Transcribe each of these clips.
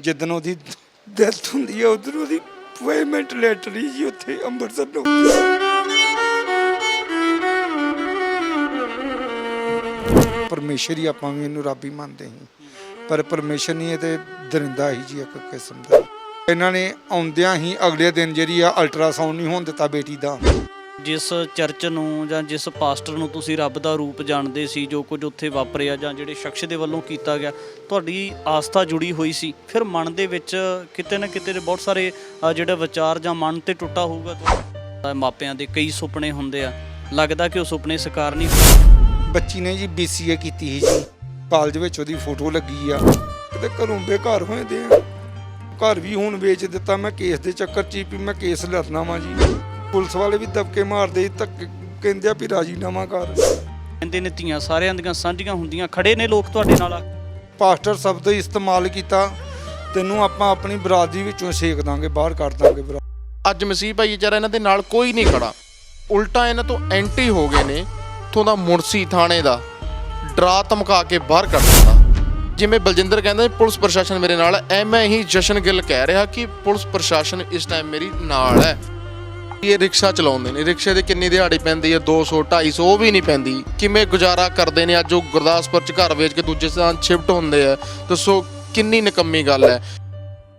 ਜਿੱਦਣ ਉਹਦੀ ਡੈਥ ਹੁੰਦੀ ਹੈ ਉਧਰ ਉਹਦੀ ਅਪਾਇੰਟਮੈਂਟ ਲੈਟਰ ਹੀ ਜੀ ਉੱਥੇ ਅੰਮ੍ਰਿਤਸਰ ਨੂੰ। ਪਰਮੇਸ਼ਰ ਹੀ ਆਪਾਂ ਵੀ ਇਹਨੂੰ ਰੱਬ ਹੀ ਮੰਨਦੇ ਹਾਂ। ਪਰ ਪਰਮੇਸ਼ਰ ਨਹੀਂ, ਇਹ ਤੇ ਦਰਿੰਦਾ ਹੀ ਜੀ ਇੱਕ ਕਿਸਮ ਦਾ। ਇਹਨਾਂ ਨੇ ਆਉਂਦਿਆਂ ਹੀ ਅਗਲੇ ਦਿਨ ਜਿਹੜੀ ਆ ਅਲਟਰਾਸਾਊਂਡ ਨਹੀਂ ਹੋਣ ਦਿੱਤਾ ਬੇਟੀ ਦਾ। ਜਿਸ ਚਰਚ ਨੂੰ ਜਾਂ ਜਿਸ ਪਾਸਟਰ ਨੂੰ ਤੁਸੀਂ ਰੱਬ ਦਾ ਰੂਪ ਜਾਣਦੇ ਸੀ, ਜੋ ਕੁਝ ਉੱਥੇ ਵਾਪਰਿਆ ਜਾਂ ਜਿਹੜੇ ਸ਼ਖਸ ਦੇ ਵੱਲੋਂ ਕੀਤਾ ਗਿਆ, ਤੁਹਾਡੀ ਆਸਥਾ ਜੁੜੀ ਹੋਈ ਸੀ। ਫਿਰ ਮਨ ਦੇ ਵਿੱਚ ਕਿਤੇ ਨਾ ਕਿਤੇ ਦੇ ਬਹੁਤ ਸਾਰੇ ਜਿਹੜਾ ਵਿਚਾਰ ਜਾਂ ਮਨ ਤੇ ਟੁੱਟਾ ਹੋਊਗਾ ਤੁਹਾਡਾ ਮਾਪਿਆਂ ਦੇ ਕਈ ਸੁਪਨੇ ਹੁੰਦੇ ਆ। ਲੱਗਦਾ ਕਿ ਉਹ ਸੁਪਨੇ ਸਾਕਾਰ ਨਹੀਂ ਬੱਚੀ ਨੇ ਜੀ BCA ਕੀਤੀ ਸੀ ਜੀ। ਕਾਲਜ ਵਿੱਚ ਉਹਦੀ ਫੋਟੋ ਲੱਗੀ ਆ। ਕਿਤੇ ਘਰੋਂ ਬੇਘਰ ਹੋਏ ਦੇ ਆ ਘਰ ਵੀ ਹੁਣ ਵੇਚ ਦਿੱਤਾ। ਮੈਂ ਕੇਸ ਦੇ ਚੱਕਰ 'ਚ ਹੀ ਵੀ ਮੈਂ ਕੇਸ ਲੜਨਾ ਵਾਂ ਜੀ। ਪੁਲਿਸ ਵਾਲੇ ਵੀ ਦਬਕੇ ਮਾਰਦੇ ਤੱਕ ਕਹਿੰਦੇ ਆ ਵੀ ਰਾਜੀਨਾਮਾ ਕਰ। ਕਹਿੰਦੇ ਨੇ ਧੀਆਂ ਸਾਰਿਆਂ ਦੀਆਂ ਸਾਂਝੀਆਂ ਹੁੰਦੀਆਂ ਖੜੇ ਨੇ ਲੋਕ ਤੁਹਾਡੇ ਨਾਲ। ਪਾਸਟਰ ਸ਼ਬਦ ਇਸਤੇਮਾਲ ਕੀਤਾ ਤੈਨੂੰ ਆਪਾਂ ਆਪਣੀ ਬਰਾਦਰੀ ਵਿੱਚੋਂ ਛੇਕ ਦਾਂਗੇ ਬਾਹਰ ਕੱਢ ਦਾਂਗੇ ਬਰਾ ਅੱਜ ਮਸੀਹ ਭਾਈਚਾਰਾ ਇਹਨਾਂ ਦੇ ਨਾਲ ਕੋਈ ਨਹੀਂ ਖੜਾ। ਉਲਟਾ ਇਹਨਾਂ ਤੋਂ ਐਂਟੀ ਹੋ ਗਏ ਨੇ ਇੱਥੋਂ ਦਾ ਮੁਨਸੀ ਥਾਣੇ ਦਾ ਡਰਾ ਧਮਕਾ ਕੇ ਬਾਹਰ ਕੱਢ ਦਿੱਤਾ। ਜਿਵੇਂ ਬਲਜਿੰਦਰ ਕਹਿੰਦਾ ਸੀ, ਪੁਲਿਸ ਪ੍ਰਸ਼ਾਸਨ ਮੇਰੇ ਨਾਲ ਐਵੇਂ ਹੀ ਜਸ਼ਨ ਗਿੱਲ ਕਹਿ ਰਿਹਾ ਕਿ ਪੁਲਿਸ ਪ੍ਰਸ਼ਾਸਨ ਇਸ ਟਾਈਮ ਮੇਰੀ ਨਾਲ ਹੈ। ਇਹ ਰਿਕਸ਼ਾ ਚਲਾਉਂਦੇ ਨੇ। ਰਿਕਸ਼ੇ ਦੇ ਕਿੰਨੀ ਦਿਹਾੜੀ ਪੈਂਦੀ ਹੈ? 200 250 ਉਹ ਵੀ ਨਹੀਂ ਪੈਂਦੀ। ਕਿਵੇਂ ਗੁਜ਼ਾਰਾ ਕਰਦੇ ਨੇ? ਅੱਜ ਉਹ ਗੁਰਦਾਸਪੁਰ ਚ ਘਰ ਵੇਚ ਕੇ ਦੂਜੇ ਸਥਾਨ ਸ਼ਿਫਟ ਹੁੰਦੇ ਆ। ਦੱਸੋ, ਕਿੰਨੀ ਨਿਕੰਮੀ ਗੱਲ ਹੈ?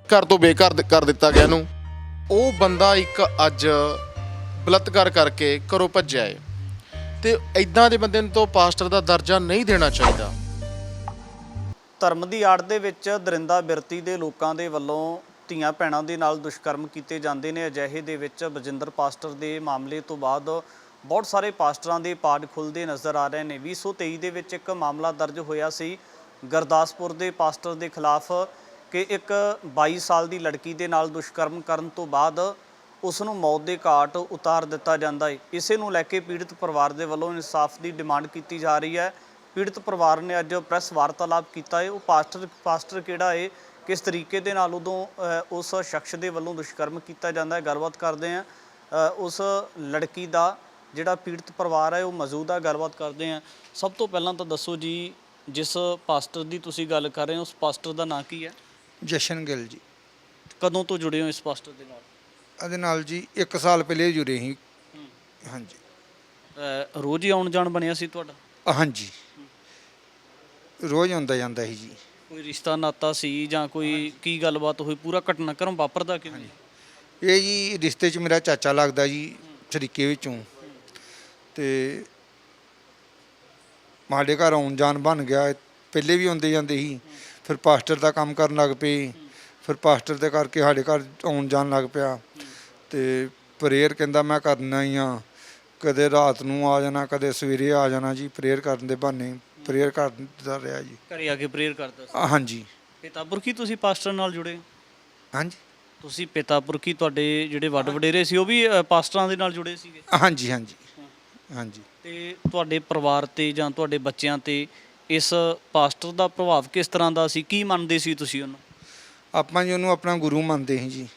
ਘਰ ਤੋਂ ਬੇਘਰ ਕਰ ਦਿੱਤਾ ਗਿਆ ਇਹਨੂੰ। ਉਹ ਬੰਦਾ ਇੱਕ ਅੱਜ ਬਲਤਕਾਰ ਕਰਕੇ ਘਰੋਂ ਭੱਜਿਆ ਏ। ਤੇ ਇਦਾਂ ਦੇ ਬੰਦੇ ਨੂੰ ਤੋਂ ਪਾਸਟਰ ਦਾ ਦਰਜਾ ਨਹੀਂ ਦੇਣਾ ਚਾਹੀਦਾ। ਧਰਮ ਦੀ ਆੜ ਦੇ ਵਿੱਚ ਦਰਿੰਦਾ ਬਿਰਤੀ ਦੇ ਲੋਕਾਂ ਦੇ ਵੱਲੋਂ ਧੀਆਂ ਭੈਣਾਂ ਦੇ ਨਾਲ ਦੁਸ਼ਕਰਮ ਕੀਤੇ ਜਾਂਦੇ ਨੇ। ਅਜਿਹੇ ਦੇ ਵਿੱਚ ਬਜਿੰਦਰ ਪਾਸਟਰ ਦੇ ਮਾਮਲੇ ਤੋਂ ਬਾਅਦ ਬਹੁਤ ਸਾਰੇ ਪਾਸਟਰਾਂ ਦੇ ਪਾਡ ਖੁੱਲਦੇ ਨਜ਼ਰ ਆ ਰਹੇ ਨੇ। 2023 ਦੇ ਵਿੱਚ ਇੱਕ ਮਾਮਲਾ ਦਰਜ ਹੋਇਆ ਸੀ। ਗੁਰਦਾਸਪੁਰ ਦੇ ਪਾਸਟਰ ਦੇ ਖਿਲਾਫ ਕਿ ਇੱਕ 22 ਸਾਲ ਦੀ ਲੜਕੀ ਦੇ ਨਾਲ ਦੁਸ਼ਕਰਮ ਕਰਨ ਤੋਂ ਬਾਅਦ ਉਸ ਨੂੰ ਮੌਤ ਦੇ ਘਾਟ ਉਤਾਰ ਦਿੱਤਾ ਜਾਂਦਾ ਹੈ। ਇਸੇ ਨੂੰ ਲੈ ਕੇ ਪੀੜਤ ਪਰਿਵਾਰ ਦੇ ਵੱਲੋਂ ਇਨਸਾਫ ਦੀ ਡਿਮਾਂਡ ਕੀਤੀ ਜਾ ਰਹੀ ਹੈ। ਪੀੜਤ ਪਰਿਵਾਰ ਨੇ ਅੱਜ ਪ੍ਰੈਸ ਵਾਰਤਾਲਾਪ ਕੀਤਾ ਹੈ। ਉਹ ਪਾਸਟਰ ਪਾਸਟਰ ਕਿਹੜਾ ਹੈ? ਕਿਸ ਤਰੀਕੇ ਦੇ ਨਾਲ ਉਦੋਂ ਉਸ ਸ਼ਖਸ ਦੇ ਵੱਲੋਂ ਦੁਸ਼ਕਰਮ ਕੀਤਾ ਜਾਂਦਾ ਹੈ? ਗੱਲਬਾਤ ਕਰਦੇ ਆ ਉਸ ਲੜਕੀ ਦਾ ਜਿਹੜਾ ਪੀੜਤ ਪਰਿਵਾਰ ਹੈ ਉਹ ਮੌਜੂਦ ਹੈ ਗੱਲਬਾਤ ਕਰਦੇ ਆ ਸਭ ਤੋਂ ਪਹਿਲਾਂ ਤਾਂ ਦੱਸੋ ਜੀ ਜਿਸ ਪਾਸਟਰ ਦੀ ਤੁਸੀਂ ਗੱਲ ਕਰ ਰਹੇ ਹੋ ਉਸ ਪਾਸਟਰ ਦਾ ਨਾਂ ਕੀ ਹੈ? ਜਸ਼ਨ ਗਿੱਲ ਜੀ। ਕਦੋਂ ਤੋਂ ਜੁੜੇ ਹੋ ਇਸ ਪਾਸਟਰ ਦੇ ਨਾਲ? ਇਹਦੇ ਨਾਲ ਜੀ 1 ਸਾਲ ਪਹਿਲੇ ਜੁੜੇ ਸੀ। ਹਾਂਜੀ। ਰੋਜ਼ ਹੀ ਆਉਣ ਜਾਣ ਬਣਿਆ ਸੀ ਤੁਹਾਡਾ? ਹਾਂਜੀ। ਰੋਜ਼ ਆਉਂਦਾ ਜਾਂਦਾ ਸੀ ਜੀ। ਕੋਈ ਰਿਸ਼ਤਾ ਨਾਤਾ ਸੀ ਜਾਂ ਕੋਈ ਕੀ ਗੱਲਬਾਤ ਹੋਈ? ਪੂਰਾ ਘਟਨਾਕ੍ਰਮ ਵਾਪਰਦਾ ਕਿਵੇਂ? ਇਹ ਜੀ ਰਿਸ਼ਤੇ 'ਚ ਮੇਰਾ ਚਾਚਾ ਲੱਗਦਾ ਜੀ ਸ਼ਰੀਕੇ ਵਿੱਚੋਂ। ਤੇ ਸਾਡੇ ਘਰ ਆਉਣ ਜਾਣ ਬਣ ਗਿਆ। ਪਹਿਲੇ ਵੀ ਆਉਂਦੇ ਜਾਂਦੇ ਸੀ। ਫਿਰ ਪਾਸਟਰ ਦਾ ਕੰਮ ਕਰਨ ਲੱਗ ਪਏ। ਫਿਰ ਪਾਸਟਰ ਦੇ ਕਰਕੇ ਸਾਡੇ ਘਰ ਆਉਣ ਜਾਣ ਲੱਗ ਪਿਆ। ਤੇ ਪ੍ਰੇਅਰ ਕਹਿੰਦਾ ਮੈਂ ਕਰਨਾ ਹੀ ਆ। ਕਦੇ ਰਾਤ ਨੂੰ ਆ ਜਾਣਾ ਕਦੇ ਸਵੇਰੇ ਆ ਜਾਣਾ ਜੀ ਪ੍ਰੇਅਰ ਕਰਨ ਦੇ ਬਹਾਨੇ ਪ੍ਰੇਅਰ ਕਰਦਾ ਰਿਹਾ ਜੀ। ਘਰੇ ਆ ਕੇ ਪ੍ਰੇਅਰ ਕਰਦਾ ਸੀ? ਹਾਂਜੀ। ਪਿਤਾ ਪੁਰਖੀ ਤੁਸੀਂ ਪਾਸਟਰ ਨਾਲ ਜੁੜੇ ਹੋ? ਹਾਂਜੀ। ਤੁਸੀਂ ਪਿਤਾ ਪੁਰਖੀ ਤੁਹਾਡੇ ਜਿਹੜੇ ਵੱਡ ਵਡੇਰੇ ਸੀ ਉਹ ਵੀ ਅ, ਪਾਸਟਰਾਂ ਦੇ ਨਾਲ ਜੁੜੇ ਸੀਗੇ? ਹਾਂਜੀ ਹਾਂਜੀ। ਹਾਂਜੀ। ਤੇ ਤੁਹਾਡੇ ਪਰਿਵਾਰ ਤੇ ਜਾਂ ਤੁਹਾਡੇ ਬੱਚਿਆਂ ਤੇ ਇਸ ਪਾਸਟਰ ਦਾ ਪ੍ਰਭਾਵ ਕਿਸ ਤਰ੍ਹਾਂ ਦਾ ਸੀ? ਕੀ ਮੰਨਦੇ ਸੀ ਤੁਸੀਂ ਉਹਨੂੰ? ਆਪਾਂ ਜੀ ਉਹਨੂੰ ਆਪਣਾ ਗੁਰੂ ਮੰਨਦੇ ਹਾਂ ਜੀ।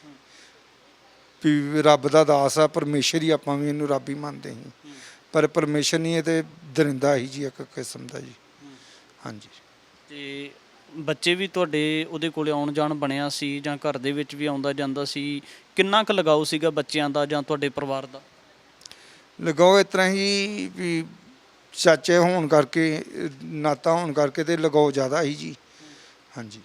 ਵੀ ਰੱਬ ਦਾ ਦਾਸ ਆ ਪਰਮੇਸ਼ਰ ਹੀ ਆਪਾਂ ਵੀ ਇਹਨੂੰ ਰੱਬ ਹੀ ਮੰਨਦੇ ਹਾਂ। ਪਰ ਪਰਮੇਸ਼ਰ ਨਹੀਂ ਇਹ ਤੇ ਦਰਿੰਦਾ ਹੀ ਜੀ ਇੱਕ ਕਿਸਮ ਦਾ ਜੀ। ਹਾਂਜੀ। ਤੇ ਬੱਚੇ ਵੀ ਤੁਹਾਡੇ ਉਹਦੇ ਕੋਲੇ ਆਉਣ ਜਾਣ ਬਣਿਆ ਸੀ ਜਾਂ ਘਰ ਦੇ ਵਿੱਚ ਵੀ ਆਉਂਦਾ ਜਾਂਦਾ ਸੀ? ਕਿੰਨਾ ਕੁ ਲਗਾਓ ਸੀਗਾ ਬੱਚਿਆਂ ਦਾ ਜਾਂ ਤੁਹਾਡੇ ਪਰਿਵਾਰ ਦਾ? ਲਗਾਓ ਇਸ ਤਰ੍ਹਾਂ ਹੀ ਵੀ ਚਾਚੇ ਹੋਣ ਕਰਕੇ ਨਾਤਾ ਹੋਣ ਕਰਕੇ ਤੇ ਲਗਾਓ ਜ਼ਿਆਦਾ ਹੀ ਜੀ। ਹਾਂਜੀ।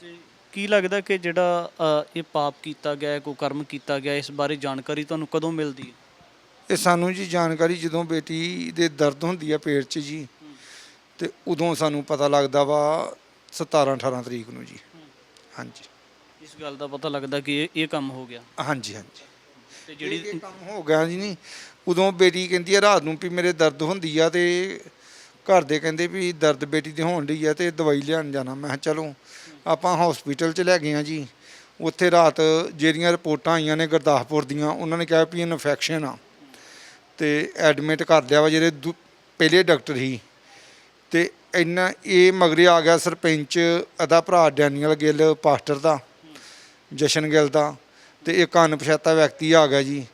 ਤੇ ਕੀ ਲੱਗਦਾ ਕਿ ਜਿਹੜਾ ਅ, ਇਹ ਪਾਪ ਕੀਤਾ ਗਿਆ ਹੈ, ਕੋਈ ਕਰਮ ਕੀਤਾ ਗਿਆ ਹੈ, ਇਸ ਬਾਰੇ ਜਾਣਕਾਰੀ ਤੁਹਾਨੂੰ ਕਦੋਂ ਮਿਲਦੀ ਹੈ? ਇਹ ਸਾਨੂੰ ਜੀ ਜਾਣਕਾਰੀ ਜਦੋਂ ਬੇਟੀ ਦੇ ਦਰਦ ਹੁੰਦੀ ਆ ਪੇਟ 'ਚ ਜੀ ਤੇ ਉਦੋਂ ਸਾਨੂੰ ਪਤਾ ਲੱਗਦਾ ਵਾ 17 18 ਤਰੀਕ ਨੂੰ ਜੀ। ਹਾਂਜੀ। ਇਸ ਗੱਲ ਦਾ ਪਤਾ ਲੱਗਦਾ ਕਿ ਇਹ ਇਹ ਕੰਮ ਹੋ ਗਿਆ। ਹਾਂਜੀ ਹਾਂਜੀ। ਤੇ ਜਿਹੜੀ ਜਿਹੜੀ ਕੰਮ ਹੋ ਗਿਆ ਜੀ ਨਹੀਂ ਉਦੋਂ ਬੇਟੀ ਕਹਿੰਦੀ ਆ ਰਾਤ ਨੂੰ ਵੀ ਮੇਰੇ ਦਰਦ ਹੁੰਦੀ ਆ ਤੇ ਘਰ ਦੇ ਕਹਿੰਦੇ ਵੀ ਦਰਦ ਬੇਟੀ ਦੇ ਹੋਣ ਡਈ ਆ ਤੇ ਦਵਾਈ ਲਿਆਉਣ ਜਾਣਾ। ਮੈਂ ਕਿਹਾ ਚਲੋ ਆਪਾਂ ਹਸਪੀਟਲ 'ਚ ਲੈ ਗਏ ਆ ਜੀ। ਉੱਥੇ ਰਾਤ ਜਿਹੜੀਆਂ ਰਿਪੋਰਟਾਂ ਆਈਆਂ ਨੇ ਗੁਰਦਾਸਪੁਰ ਦੀਆਂ ਉਹਨਾਂ ਨੇ ਕਿਹਾ ਵੀ ਇਨਫੈਕਸ਼ਨ ਆ। ਤੇ ਐਡਮਿਟ ਕਰ ਲਿਆ ਵਾ ਜਿਹੜੇ ਦੂ- ਪਹਿਲੇ ਡਾਕਟਰ ਸੀ। ਤੇ ਇੰਨਾ, ਇਹ ਮਗਰੇ ਆ ਗਿਆ ਸਰਪੰਚ ਅਦਾ ਭਰਾ ਡੈਨੀਅਲ ਗਿੱਲ ਪਾਸਟਰ ਦਾ, ਜਸ਼ਨ ਗਿੱਲ ਦਾ, ਤੇ ਇੱਕ ਅਣਪਛਾਤਾ ਵਿਅਕਤੀ ਆ ਗਿਆ ਜੀ।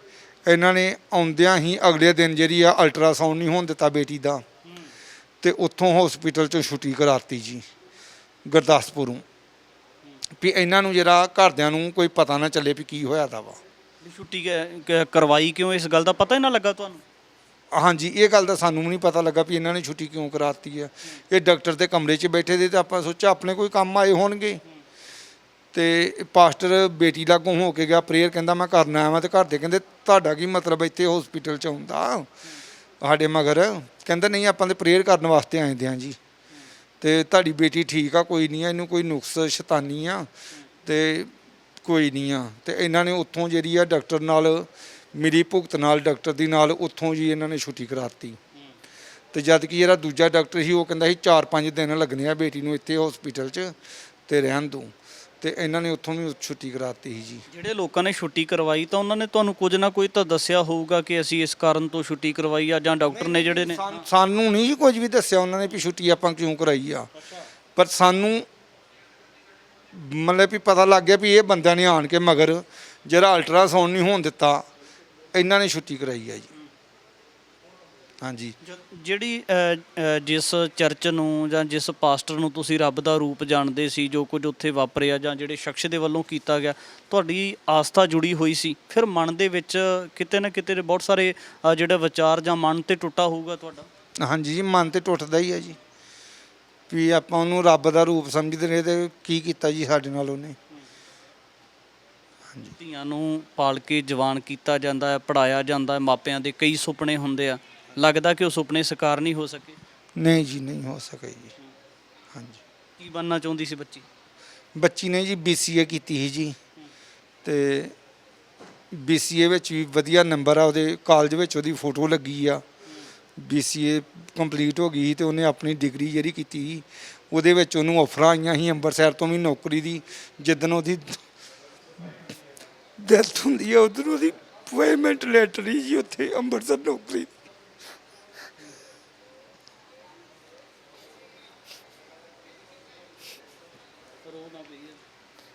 ਇਹਨਾਂ ਨੇ ਆਉਂਦਿਆਂ ਹੀ ਅਗਲੇ ਦਿਨ ਜਿਹੜੀ ਆ ਅਲਟਰਾਸਾਊਂਡ ਨਹੀਂ ਹੋਣ ਦਿੱਤਾ ਬੇਟੀ ਦਾ। ਤੇ ਉੱਥੋਂ ਹਸਪੀਟਲ ਚੋਂ ਛੁੱਟੀ ਕਰਾਤੀ ਜੀ, ਗੁਰਦਾਸਪੁਰੋਂ। ਵੀ ਇਹਨਾਂ ਨੂੰ ਜਿਹੜਾ ਘਰਦਿਆਂ ਨੂੰ ਕੋਈ ਪਤਾ ਨਾ ਚੱਲੇ ਵੀ ਕੀ ਹੋਇਆ ਦਾ ਵਾ। ਵੀ ਛੁੱਟੀ ਕ- ਕ- ਕਰਵਾਈ ਕਿਉਂ ਇਸ ਗੱਲ ਦਾ? ਪਤਾ ਹੀ ਨਾ ਲੱਗਾ ਤੁਹਾਨੂੰ? ਹਾਂਜੀ, ਇਹ ਗੱਲ ਦਾ ਸਾਨੂੰ ਵੀ ਨਹੀਂ ਪਤਾ ਲੱਗਾ ਵੀ ਇਹਨਾਂ ਨੇ ਛੁੱਟੀ ਕਿਉਂ ਕਰਾਤੀ ਹੈ ਇਹ ਡਾਕਟਰ ਦੇ ਕਮਰੇ 'ਚ ਬੈਠੇ ਦੇ ਤੇ ਆਪਾਂ ਸੋਚਿਆ ਆਪਣੇ ਕੋਈ ਕੰਮ ਆਏ ਹੋਣਗੇ। ਤੇ ਪਾਸਟਰ ਬੇਟੀ ਲਾਗੋਂ ਹੋ ਕੇ ਗਿਆ, ਪ੍ਰੇਅਰ ਕਹਿੰਦਾ, ਮੈਂ ਕਰਨਾ ਆਇਆ ਵਾਂ ਤੇ ਘਰ ਦੇ ਕਹਿੰਦੇ, ਤੁਹਾਡਾ ਕੀ ਮਤਲਬ ਇੱਥੇ ਹਸਪੀਟਲ 'ਚ ਆਉਂਦਾ ਸਾਡੇ ਮਗਰ? ਕਹਿੰਦਾ, ਨਹੀਂ, ਆਪਾਂ ਤੇ ਪ੍ਰੇਅਰ ਕਰਨ ਵਾਸਤੇ ਆਏ ਦੇ ਹਾਂ ਜੀ। ਤੇ ਤੁਹਾਡੀ ਬੇਟੀ ਠੀਕ ਆ, ਕੋਈ ਨਹੀਂ ਆ, ਇਹਨੂੰ ਕੋਈ ਨੁਕਸ ਸ਼ੈਤਾਨੀ ਆ। ਤੇ ਕੋਈ ਨਹੀਂ ਆ। ਤੇ ਇਹਨਾਂ ਨੇ ਉੱਥੋਂ ਜਿਹੜੀ ਆ ਡਾਕਟਰ ਨਾਲ ਮੇਰੀ ਭੁਗਤ ਨਾਲ ਡਾਕਟਰ ਦੀ ਨਾਲ ਉੱਥੋਂ ਜੀ ਇਹਨਾਂ ਨੇ ਛੁੱਟੀ ਕਰਾਤੀ। ਤੇ ਜਦ ਕਿ ਜਿਹੜਾ ਦੂਜਾ ਡਾਕਟਰ ਸੀ ਉਹ ਕਹਿੰਦਾ ਸੀ 4-5 ਦਿਨ ਲੱਗਣੇ ਆ ਬੇਟੀ ਨੂੰ ਇੱਥੇ ਹਸਪੀਟਲ 'ਚ ਤੇ ਰਹਿਣ ਦੋ। ਤੇ ਇਹਨਾਂ ਨੇ ਉੱਥੋਂ ਵੀ ਛੁੱਟੀ ਕਰਾਤੀ ਸੀ ਜੀ। ਜਿਹੜੇ ਲੋਕਾਂ ਨੇ ਛੁੱਟੀ ਕਰਵਾਈ ਤਾਂ ਉਹਨਾਂ ਨੇ ਤੁਹਾਨੂੰ ਕੁਝ ਨਾ ਕੁਝ ਤਾਂ ਦੱਸਿਆ ਹੋਊਗਾ ਕਿ ਅਸੀਂ ਇਸ ਕਾਰਨ ਤੋਂ ਛੁੱਟੀ ਕਰਵਾਈ ਆ ਜਾਂ ਡਾਕਟਰ ਨੇ ਜਿਹੜੇ ਨੇ ਸਾਨੂੰ- ਸਾਨੂੰ ਨਹੀਂ ਜੀ ਕੁਝ ਵੀ ਦੱਸਿਆ ਉਹਨਾਂ ਨੇ ਵੀ ਛੁੱਟੀ ਆਪਾਂ ਕਿਉਂ ਕਰਾਈ ਆ। ਪਰ ਸਾਨੂੰ ਮਤਲਬ ਵੀ ਪਤਾ ਲੱਗ ਗਿਆ ਵੀ ਇਹ ਬੰਦਿਆਂ ਨੇ ਆਣ ਕੇ ਮਗਰ ਜਿਹੜਾ ਅਲਟਰਾਸਾਊਂਡ ਨਹੀਂ ਹੋਣ ਦਿੱਤਾ ਇਹਨਾਂ ਨੇ ਛੁੱਟੀ ਕਰਾਈ ਆ ਜੀ। ਹਾਂਜੀ। ਜਿਹੜੀ ਜਿਸ ਚਰਚ ਨੂੰ ਜਾਂ ਜਿਸ ਪਾਸਟਰ ਨੂੰ ਤੁਸੀਂ ਰੱਬ ਦਾ ਰੂਪ ਜਾਣਦੇ ਸੀ ਜੋ ਕੁਝ ਉੱਥੇ ਵਾਪਰਿਆ ਜਾਂ ਜਿਹੜੇ ਸ਼ਖਸ ਦੇ ਵੱਲੋਂ ਕੀਤਾ ਗਿਆ ਤੁਹਾਡੀ ਆਸਥਾ ਜੁੜੀ ਹੋਈ ਸੀ। ਫਿਰ ਮਨ ਦੇ ਵਿੱਚ ਕਿਤੇ ਨਾ ਕਿਤੇ ਬਹੁਤ ਸਾਰੇ ਜਿਹੜੇ ਵਿਚਾਰ ਜਾਂ ਮਨ ਤੇ ਟੁੱਟਾ ਹੋਊਗਾ ਤੁਹਾਡਾ? ਹਾਂਜੀ ਜੀ ਮਨ ਤੇ ਟੁੱਟਦਾ ਹੀ ਹੈ ਜੀ। ਵੀ ਆਪਾਂ ਉਹਨੂੰ ਰੱਬ ਦਾ ਰੂਪ ਸਮਝਦੇ ਨੇ ਤੇ ਕੀ ਕੀਤਾ ਜੀ ਸਾਡੇ ਨਾਲ ਉਹਨੇ। ਧੀਆਂ ਨੂੰ ਪਾਲ ਕੇ ਜਵਾਨ ਕੀਤਾ ਜਾਂਦਾ ਹੈ ਪੜਾਇਆ ਜਾਂਦਾ ਹੈ ਮਾਪਿਆਂ ਦੇ ਕਈ ਸੁਪਨੇ ਹੁੰਦੇ ਆ। ਲੱਗਦਾ ਕਿ ਉਹ ਸੁਪਨੇ ਸਾਕਾਰ ਨਹੀਂ ਹੋ ਸਕੇ? ਨਹੀਂ ਜੀ ਨਹੀਂ ਹੋ ਸਕਿਆ ਜੀ। ਹਾਂਜੀ। ਕੀ ਬਣਨਾ ਚਾਹੁੰਦੀ ਸੀ ਬੱਚੀ? ਬੱਚੀ ਨੇ ਜੀ BCA ਕੀਤੀ ਸੀ ਜੀ। ਤੇ BCA ਵਿੱਚ ਵੀ ਵਧੀਆ ਨੰਬਰ ਆ ਉਹਦੇ ਕਾਲਜ ਵਿੱਚ ਉਹਦੀ ਫੋਟੋ ਲੱਗੀ ਆ। BCA ਕੰਪਲੀਟ ਹੋ ਗਈ ਸੀ ਤੇ ਉਹਨੇ ਆਪਣੀ ਡਿਗਰੀ ਜਿਹੜੀ ਕੀਤੀ ਸੀ, ਉਹਦੇ ਵਿੱਚ ਉਹਨੂੰ ਆਫਰਾਂ ਆਈਆਂ ਸੀ ਅੰਮ੍ਰਿਤਸਰ ਤੋਂ ਵੀ ਨੌਕਰੀ ਦੀ ਜਿੱਦਣ ਉਹਦੀ ਡੈਥ ਹੁੰਦੀ ਹੈ ਉਧਰ ਉਹਦੀ ਅਪਾਇੰਟਮੈਂਟ ਲੈਟਰ ਹੀ ਜੀ ਉੱਥੇ ਅੰਮ੍ਰਿਤਸਰ ਨੌਕਰੀ ਦੀ।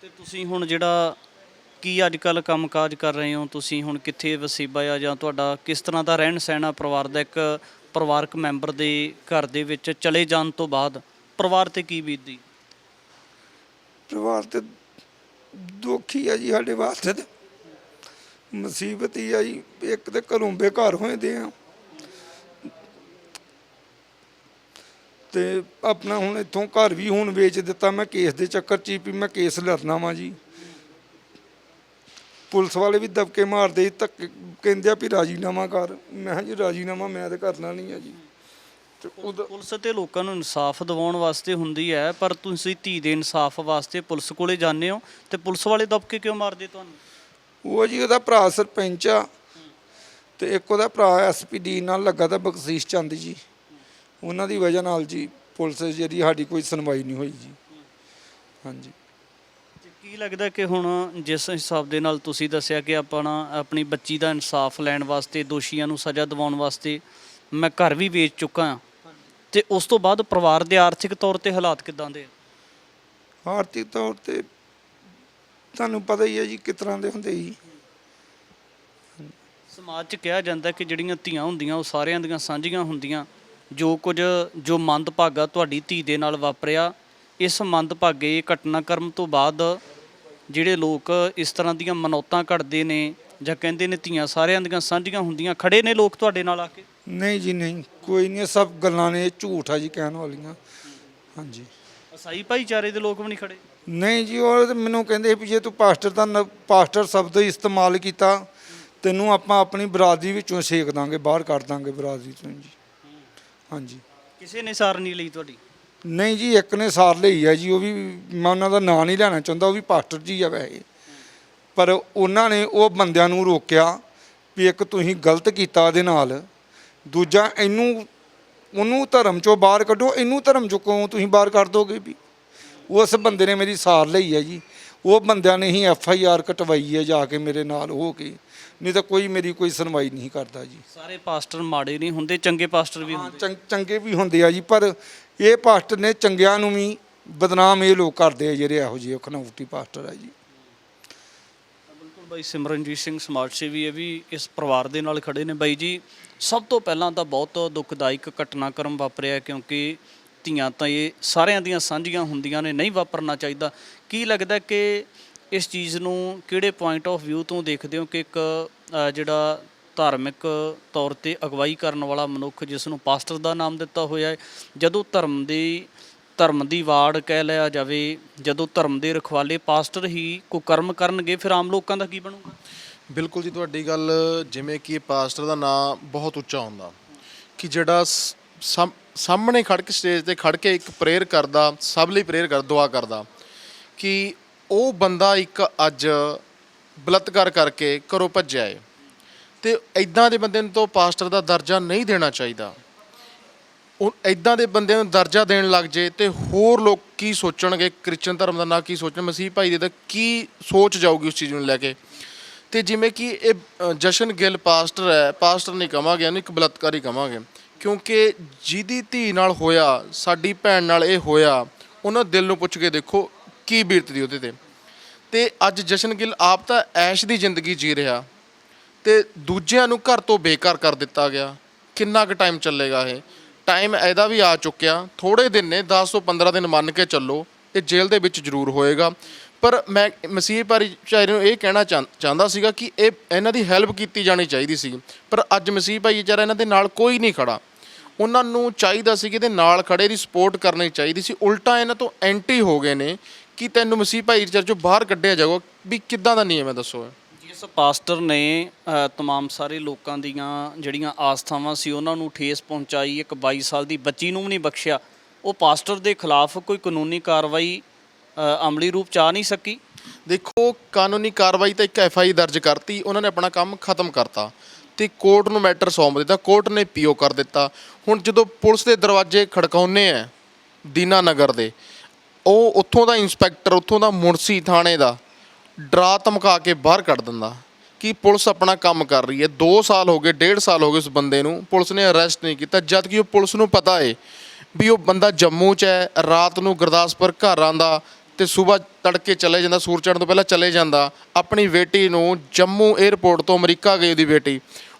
ਤੇ ਤੁਸੀਂ ਹੁਣ ਜਿਹੜਾ ਕੀ ਅੱਜ ਕੱਲ ਕੰਮਕਾਜ ਕਰ ਰਹੇ ਹੋ? ਤੁਸੀਂ ਹੁਣ ਕਿੱਥੇ ਵਸੀਬਾ ਆ ਜਾਂ ਤੁਹਾਡਾ ਕਿਸ ਤਰ੍ਹਾਂ ਦਾ ਰਹਿਣ ਸਹਿਣ ਆ ਪਰਿਵਾਰ ਦਾ ਇੱਕ ਪਰਿਵਾਰਕ ਮੈਂਬਰ ਦੇ ਘਰ ਦੇ ਵਿੱਚ ਚਲੇ ਜਾਣ ਤੋਂ ਬਾਅਦ ਪਰਿਵਾਰ ਤੇ ਕੀ ਬੀਤਦੀ? ਪਰਿਵਾਰ ਤੇ ਦੁੱਖ ਹੀ ਆ ਜੀ ਸਾਡੇ ਵਾਸਤੇ ਤੇ। ਮੁਸੀਬਤ ਹੀ ਆ ਜੀ। ਇੱਕ ਤੇ ਘਰੋਂ ਬੇਘਰ ਹੋਏ ਦੇ ਆ। ਤੇ ਆਪਣਾ ਹੁਣ ਇੱਥੋਂ ਘਰ ਵੀ ਹੁਣ ਵੇਚ ਦਿੱਤਾ। ਮੈਂ ਕੇਸ ਦੇ ਚੱਕਰ 'ਚ ਹੀ ਵੀ ਮੈਂ ਕੇਸ ਲੜਨਾ ਵਾਂ ਜੀ। ਪੁਲਿਸ ਵਾਲੇ ਵੀ ਦਬਕੇ ਮਾਰਦੇ ਸੀ, ਧੱਕੇ ਕਹਿੰਦੇ ਆ ਵੀ ਰਾਜੀਨਾਮਾ ਕਰ। ਮੈਂ ਕਿਹਾ ਜੀ ਰਾਜੀਨਾਮਾ ਮੈਂ ਤੇ ਕਰਨਾ ਨਹੀਂ ਆ ਜੀ। ਤੇ ਉਹਦਾ ਪੁਲਿਸ ਤੇ ਲੋਕਾਂ ਨੂੰ ਇਨਸਾਫ ਦਿਵਾਉਣ ਵਾਸਤੇ ਹੁੰਦੀ ਹੈ ਪਰ ਤੁਸੀਂ ਧੀ ਦੇ ਇਨਸਾਫ ਵਾਸਤੇ ਪੁਲਿਸ ਕੋਲੇ ਜਾਂਦੇ ਹੋ ਤੇ ਪੁਲਿਸ ਵਾਲੇ ਦਬਕੇ ਕਿਉਂ ਮਾਰਦੇ ਤੁਹਾਨੂੰ? ਉਹ ਜੀ ਉਹਦਾ ਭਰਾ ਸਰਪੰਚ ਆ ਤੇ ਇੱਕ ਉਹਦਾ ਭਰਾ ਐਸਪੀਡੀ ਨਾਲ ਲੱਗਾ ਤਾਂ ਬਖਸ਼ੀਸ਼ ਚੰਦ ਜੀ। ਉਹਨਾਂ ਦੀ ਵਜ੍ਹਾ ਨਾਲ ਜੀ ਪੁਲਿਸ ਜਿਹੜੀ ਸਾਡੀ ਕੋਈ ਸੁਣਵਾਈ ਨਹੀਂ ਹੋਈ ਜੀ। ਹਾਂਜੀ। ਕੀ ਲੱਗਦਾ ਕਿ ਹੁਣ ਜਿਸ ਹਿਸਾਬ ਦੇ ਨਾਲ ਤੁਸੀਂ ਦੱਸਿਆ ਕਿ ਆਪਣਾ ਆਪਣੀ ਬੱਚੀ ਦਾ ਇਨਸਾਫ ਲੈਣ ਵਾਸਤੇ ਦੋਸ਼ੀਆਂ ਨੂੰ ਸਜ਼ਾ ਦਿਵਾਉਣ ਵਾਸਤੇ ਮੈਂ ਘਰ ਵੀ ਵੇਚ ਚੁੱਕਾ ਹਾਂ। ਤੇ ਉਸ ਤੋਂ ਬਾਅਦ ਪਰਿਵਾਰ ਦੇ ਆਰਥਿਕ ਤੌਰ ਤੇ ਹਾਲਾਤ ਕਿਦਾਂ ਦੇ? ਆਰਥਿਕ ਤੌਰ ਤੇ ਤੁਹਾਨੂੰ ਪਤਾ ਹੀ ਹੈ ਜੀ ਕਿਸ ਤਰ੍ਹਾਂ ਦੇ ਹੁੰਦੇ ਜੀ। ਸਮਾਜ 'ਚ ਕਿਹਾ ਜਾਂਦਾ ਕਿ ਜਿਹੜੀਆਂ ਧੀਆਂ ਹੁੰਦੀਆਂ ਉਹ ਸਾਰਿਆਂ ਦੀਆਂ ਸਾਂਝੀਆਂ ਹੁੰਦੀਆਂ। ਜੋ ਕੁਝ ਜੋ ਮੰਦਭਾਗਾ ਤੁਹਾਡੀ ਧੀ ਦੇ ਨਾਲ ਵਾਪਰਿਆ ਇਸ ਮੰਦਭਾਗੇ ਘਟਨਾਕ੍ਰਮ ਤੋਂ ਬਾਅਦ ਜਿਹੜੇ ਲੋਕ ਇਸ ਤਰ੍ਹਾਂ ਦੀਆਂ ਮਨੌਤਾਂ ਘੜਦੇ ਨੇ ਜਾਂ ਕਹਿੰਦੇ ਨੇ ਧੀਆਂ ਸਾਰਿਆਂ ਦੀਆਂ ਸਾਂਝੀਆਂ ਹੁੰਦੀਆਂ ਖੜੇ ਨੇ ਲੋਕ ਤੁਹਾਡੇ ਨਾਲ ਆ ਕੇ? ਨਹੀਂ ਜੀ ਨਹੀਂ। ਕੋਈ ਨਹੀਂ ਸਭ ਗੱਲਾਂ ਨੇ ਝੂਠ ਆ ਜੀ ਕਹਿਣ ਵਾਲੀਆਂ। ਹਾਂਜੀ। ਅਸਾਈ ਭਾਈਚਾਰੇ ਦੇ ਲੋਕ ਵੀ ਨਹੀਂ ਖੜੇ? ਨਹੀਂ ਜੀ ਉਹ ਤੇ ਮੈਨੂੰ ਕਹਿੰਦੇ ਵੀ ਜੇ ਤੂੰ ਪਾਸਟਰ ਦਾ ਨ- ਪਾਸਟਰ ਸ਼ਬਦ ਇਸਤੇਮਾਲ ਕੀਤਾ ਤੈਨੂੰ ਆਪਾਂ ਆਪਣੀ ਬਰਾਦਰੀ ਵਿੱਚੋਂ ਛੇਕ ਦਾਂਗੇ ਬਾਹਰ ਕੱਢ ਦਾਂਗੇ ਬਰਾਦਰੀ ਤੋਂ ਜੀ। ਹਾਂਜੀ। ਕਿਸੇ ਨੇ ਸਾਰ ਨਹੀਂ ਲਈ ਤੁਹਾਡੀ? ਨਹੀਂ ਜੀ ਇੱਕ ਨੇ ਸਾਰ ਲਈ ਆ ਜੀ ਉਹ ਵੀ ਮੈਂ ਉਹਨਾਂ ਦਾ ਨਾਂ ਨਹੀਂ ਲੈਣਾ ਚਾਹੁੰਦਾ ਉਹ ਵੀ ਪਾਸਟਰ ਜੀ ਆ ਵੈਸੇ। ਪਰ ਉਹਨਾਂ ਨੇ ਉਹ ਬੰਦਿਆਂ ਨੂੰ ਰੋਕਿਆ ਵੀ ਇੱਕ ਤੁਸੀਂ ਗਲਤ ਕੀਤਾ ਉਹਦੇ ਨਾਲ। ਦੂਜਾ ਇਹਨੂੰ ਉਹਨੂੰ ਧਰਮ ਚੋਂ ਬਾਹਰ ਕੱਢੋ ਇਹਨੂੰ ਧਰਮ ਚੋਂ ਕਿਉਂ ਤੁਸੀਂ ਬਾਹਰ ਕਰ ਦੋਗੇ ਵੀ? ਉਸ ਬੰਦੇ ਨੇ ਮੇਰੀ ਸਾਰ ਲਈ ਹੈ ਜੀ। ਉਹ ਬੰਦਿਆਂ ਨੇ ਹੀ ਐਫ ਆਈ ਆਰ ਕਟਵਾਈ ਹੈ ਜਾ ਕੇ ਮੇਰੇ ਨਾਲ ਹੋ ਕੇ। ਨਹੀਂ ਤਾਂ ਕੋਈ ਮੇਰੀ ਕੋਈ ਸੁਣਵਾਈ ਨਹੀਂ ਕਰਦਾ ਜੀ। ਸਾਰੇ ਪਾਸਟਰ ਮਾੜੇ ਨਹੀਂ ਹੁੰਦੇ ਚੰਗੇ ਪਾਸਟਰ ਵੀ ਹਾਂ ਹੁੰਦੇ। ਚੰਗੇ ਵੀ ਹੁੰਦੇ ਆ ਜੀ ਪਰ ਇਹ ਪਾਸਟਰ ਨੇ ਚੰਗਿਆਂ ਨੂੰ ਵੀ ਬਦਨਾਮ ਇਹ ਲੋਕ ਕਰਦੇ ਆ ਜਿਹੜੇ ਇਹੋ ਜਿਹੇ ਖਨੌਤੀ ਪਾਸਟਰ ਆ ਜੀ। ਬਿਲਕੁਲ ਬਾਈ, ਸਿਮਰਨਜੀਤ ਸਿੰਘ ਸਮਾਜ ਸੇਵੀ ਇਹ ਵੀ ਇਸ ਪਰਿਵਾਰ ਦੇ ਨਾਲ ਖੜੇ ਨੇ। ਬਾਈ ਜੀ, ਸਭ ਤੋਂ ਪਹਿਲਾਂ ਤਾਂ ਬਹੁਤ ਦੁਖਦਾਇਕ ਘਟਨਾਕ੍ਰਮ ਵਾਪਰਿਆ ਕਿਉਂਕਿ ਧੀਆਂ ਤਾਂ ਇਹ ਸਾਰਿਆਂ ਦੀਆਂ ਸਾਂਝੀਆਂ ਹੁੰਦੀਆਂ ਨੇ, ਨਹੀਂ ਵਾਪਰਨਾ ਚਾਹੀਦਾ। ਕੀ ਲੱਗਦਾ ਕਿ ਇਸ ਚੀਜ਼ ਨੂੰ ਕਿਹੜੇ ਪੁਆਇੰਟ ਆਫ View ਤੋਂ ਦੇਖਦੇ ਹੋ ਕਿ ਇੱਕ ਜਿਹੜਾ ਧਾਰਮਿਕ ਤੌਰ ਤੇ ਅਗਵਾਈ ਕਰਨ ਵਾਲਾ ਮਨੁੱਖ ਜਿਸ ਨੂੰ ਪਾਸਟਰ ਦਾ ਨਾਮ ਦਿੱਤਾ ਹੋਇਆ ਹੈ, ਜਦੋਂ ਧਰਮ ਦੀ ਧਰਮ ਦੀ ਵਾੜ ਕਹਿ ਲਿਆ ਜਾਵੇ, ਜਦੋਂ ਧਰਮ ਦੇ ਰਖਵਾਲੇ ਪਾਸਟਰ ਹੀ ਕੁਕਰਮ ਕਰਨਗੇ, ਫਿਰ ਆਮ ਲੋਕਾਂ ਦਾ ਕੀ ਬਣੂਗਾ? ਬਿਲਕੁਲ ਜੀ, ਤੁਹਾਡੀ ਗੱਲ ਜਿਵੇਂ ਕਿ ਪਾਸਟਰ ਦਾ ਨਾਮ ਬਹੁਤ ਉੱਚਾ ਹੁੰਦਾ। ਕਿ ਜਿਹੜਾ ਸ- ਸਾਹਮਣੇ ਖੜ ਕੇ ਸਟੇਜ ਤੇ ਖੜ ਕੇ ਇੱਕ ਪ੍ਰੇਅਰ ਕਰਦਾ, ਸਭ ਲਈ ਪ੍ਰੇਅਰ ਕਰ, ਦੁਆ ਕਰਦਾ, ਕਿ ਉਹ ਬੰਦਾ ਇੱਕ ਅੱਜ ਬਲਤਕਾਰ ਕਰਕੇ ਘਰੋਂ ਭੱਜਿਆ ਹੈ ਤੇ ਇਦਾਂ ਦੇ ਬੰਦੇ ਨੂੰ ਤਾਂ ਪਾਸਟਰ ਦਾ ਦਰਜਾ ਨਹੀਂ ਦੇਣਾ ਚਾਹੀਦਾ। ਉਹ ਇਦਾਂ ਦੇ ਬੰਦਿਆਂ ਨੂੰ ਦਰਜਾ ਦੇਣ ਲੱਗ ਜੇ ਤੇ ਹੋਰ ਲੋਕ ਕੀ ਸੋਚਣਗੇ? ਕ੍ਰਿਸਚਨ ਧਰਮ ਦਾ ਨਾ ਕੀ ਸੋਚਣ? ਮਸੀਹ ਭਾਈ ਦੇ ਦਾ ਕੀ ਸੋਚ ਜਾਊਗੀ ਉਸ ਚੀਜ਼ ਨੂੰ ਲੈ ਕੇ? ਤੇ ਜਿਵੇਂ ਕਿ ਇਹ ਜਸ਼ਨ ਗਿੱਲ ਪਾਸਟਰ ਹੈ, ਪਾਸਟਰ ਨਹੀਂ ਕਵਾਂਗੇ, ਇਹਨੂੰ ਇੱਕ ਬਲਤਕਾਰੀ ਕਵਾਂਗੇ। ਕਿਉਂਕਿ ਜਿਹਦੀ ਧੀ ਨਾਲ ਹੋਇਆ, ਸਾਡੀ ਭੈਣ ਨਾਲ ਇਹ ਹੋਇਆ, ਉਹਨਾਂ ਦਿਲ ਨੂੰ ਪੁੱਛ ਕੇ ਦੇਖੋ ਕੀ ਬੀਤਦੀ ਉਹਦੇ ਤੇ। ਤੇ ਅੱਜ ਜਸ਼ਨ ਗਿੱਲ ਆਪ ਤਾਂ ਐਸ਼ ਦੀ ਜ਼ਿੰਦਗੀ ਜੀ ਰਿਹਾ। ਤੇ ਦੂਜਿਆਂ ਨੂੰ ਘਰ ਤੋਂ ਬੇਕਾਰ ਕਰ ਦਿੱਤਾ ਗਿਆ। ਕਿੰਨਾ ਕੁ ਟਾਈਮ ਚੱਲੇਗਾ ਇਹ? ਟਾਈਮ ਇਹਦਾ ਵੀ ਆ ਚੁੱਕਿਆ। ਥੋੜੇ ਦਿਨ ਨੇ 10 ਤੋਂ 15 ਦਿਨ ਮੰਨ ਕੇ ਚੱਲੋ, ਇਹ ਜੇਲ੍ਹ ਦੇ ਵਿੱਚ ਜ਼ਰੂਰ ਹੋਏਗਾ। ਪਰ ਮੈਂ ਮਸੀਹ ਭਾਈਚਾਰੇ ਨੂੰ ਇਹ ਕਹਿਣਾ ਚਾਹੁੰ- ਚਾਹੁੰਦਾ ਸੀਗਾ ਕਿ ਇਹ, ਇਹਨਾਂ ਦੀ ਹੈਲਪ ਕੀਤੀ ਜਾਣੀ ਚਾਹੀਦੀ ਸੀ। ਪਰ ਅੱਜ ਮਸੀਹ ਭਾਈਚਾਰਾ ਇਹਨਾਂ ਦੇ ਨਾਲ ਕੋਈ ਨਹੀਂ ਖੜਾ। ਉਹਨਾਂ ਨੂੰ ਚਾਹੀਦਾ ਸੀ ਕਿ ਇਹਦੇ ਨਾਲ ਖੜੇ ਦੀ ਸਪੋਰਟ ਕਰਨੀ ਚਾਹੀਦੀ ਸੀ। ਉਲਟਾ ਇਹਨਾਂ ਤੋਂ ਐਂਟੀ ਹੋ ਗਏ ਨੇ ਕਿ ਤੈਨੂੰ ਮਸੀਹ ਭਾਈਚਾਰੇ ਚੋਂ ਬਾਹਰ ਕੱਢਿਆ ਜਾਊਗਾ। ਵੀ ਕਿੱਦਾਂ ਦਾ ਨਿਯਮ ਹੈ ਦੱਸੋ ਜਿਸ ਪਾਸਟਰ ਨੇ ਅ, ਤਮਾਮ ਸਾਰੇ ਲੋਕਾਂ ਦੀਆਂ ਜਿਹੜੀਆਂ ਆਸਥਾਵਾਂ ਸੀ ਉਹਨਾਂ ਨੂੰ ਠੇਸ ਪਹੁੰਚਾਈ ਇੱਕ 22 ਸਾਲ ਦੀ ਬੱਚੀ ਨੂੰ ਵੀ ਨਹੀਂ ਬਖਸ਼ਿਆ। ਉਹ ਪਾਸਟਰ ਦੇ ਖਿਲਾਫ ਕੋਈ ਕਾਨੂੰਨੀ ਕਾਰਵਾਈ ਅ, ਅਮਲੀ ਰੂਪ ਚ ਆ ਨਹੀਂ ਸਕੀ। ਦੇਖੋ ਕਾਨੂੰਨੀ ਕਾਰਵਾਈ ਤਾਂ ਇੱਕ ਐਫ ਆਈ ਦਰਜ ਕਰਤੀ ਉਹਨਾਂ ਨੇ ਆਪਣਾ ਕੰਮ ਖਤਮ ਕਰਤਾ ਤੇ ਕੋਰਟ ਨੂੰ ਮੈਟਰ ਸੌਂਪ ਦਿੱਤਾ ਕੋਰਟ ਨੇ ਪੀਓ ਕਰ ਦਿੱਤਾ। ਹੁਣ ਜਦੋਂ ਪੁਲਿਸ ਦੇ ਦਰਵਾਜ਼ੇ ਖੜਕਾਉਨੇ ਆ ਦੀਨਾ ਨਗਰ ਦੇ ਉਹ ਉੱਥੋਂ ਦਾ ਇੰਸਪੈਕਟਰ ਉੱਥੋਂ ਦਾ ਮੁਨਸੀ ਥਾਣੇ ਦਾ ਡਰਾ ਧਮਕਾ ਕੇ ਬਾਹਰ ਕੱਢ ਦਿੰਦਾ ਕਿ ਪੁਲਿਸ ਆਪਣਾ ਕੰਮ ਕਰ ਰਹੀ ਹੈ। 2 ਸਾਲ ਹੋ ਗਏ 1.5 ਸਾਲ ਹੋ ਗਏ ਉਸ ਬੰਦੇ ਨੂੰ। ਪੁਲਿਸ ਨੇ ਅਰੈਸਟ ਨਹੀਂ ਕੀਤਾ, ਜਦ ਕਿ ਉਹ ਪੁਲਿਸ ਨੂੰ ਪਤਾ ਏ ਵੀ ਉਹ ਬੰਦਾ ਜੰਮੂ 'ਚ ਹੈ, ਰਾਤ ਨੂੰ ਗੁਰਦਾਸਪੁਰ ਘਰ ਆਂਦਾ ਤੇ ਸਵੇਰ ਤੜਕੇ ਚਲੇ ਜਾਂਦਾ ਸੂਰਜ ਚੜ੍ਹਨ ਤੋਂ ਪਹਿਲਾਂ ਚਲੇ ਜਾਂਦਾ। ਆਪਣੀ ਬੇਟੀ ਨੂੰ ਜੰਮੂ 에ਅਰਪੋਰਟ ਤੋਂ ਅਮਰੀਕਾ ਗਈ ਉਹਦੀ ਬੇਟੀ।